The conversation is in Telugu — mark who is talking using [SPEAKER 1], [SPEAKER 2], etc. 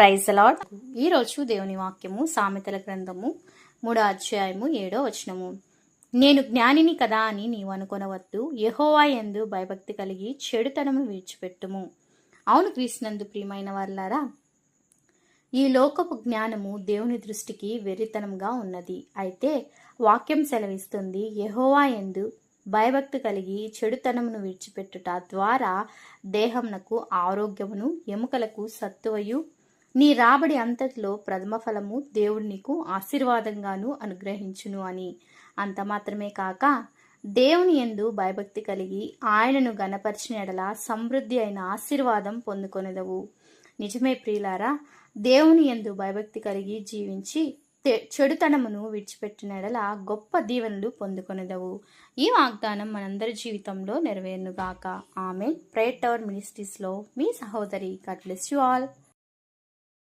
[SPEAKER 1] ప్రైజ్ అలాడ్ ఈరోజు దేవుని వాక్యము సామెతల గ్రంథము మూడో అధ్యాయము ఏడో వచనము. నేను జ్ఞానిని కదా అని నీవు అనుకొనవద్దు. యహోవా యందు భయభక్తి కలిగి చెడుతనము విడిచిపెట్టుము. అవును క్రీస్తునందు ప్రియమైన వారులారా ఈ లోకపు జ్ఞానము దేవుని దృష్టికి వెర్రితనంగా ఉన్నది. అయితే వాక్యం సెలవిస్తుంది యహోవా యందు భయభక్తి కలిగి చెడుతనమును విడిచిపెట్టుట ద్వారా దేహమునకు ఆరోగ్యమును ఎముకలకు సత్తువయు నీ రాబడి అంతటిలో ప్రథమ ఫలము దేవుడు నీకు ఆశీర్వాదంగాను అనుగ్రహించును అని. అంత మాత్రమే కాక దేవుని యందు భయభక్తి కలిగి ఆయనను గణపరిచిన ఎడల సమృద్ధి అయిన ఆశీర్వాదం పొందుకొనెదవు. నిజమే ప్రియులారా దేవుని యందు భయభక్తి కలిగి జీవించి చెడుతనమును విడిచిపెట్టిన ఎడల గొప్ప దీవెనలు పొందుకొనెదవు. ఈ వాగ్దానం మనందరి జీవితంలో నెరవేరునుగాక ఆమె ప్రైట్ టవర్ మినిస్ట్రీస్లో మీ సహోదరి. God bless you all.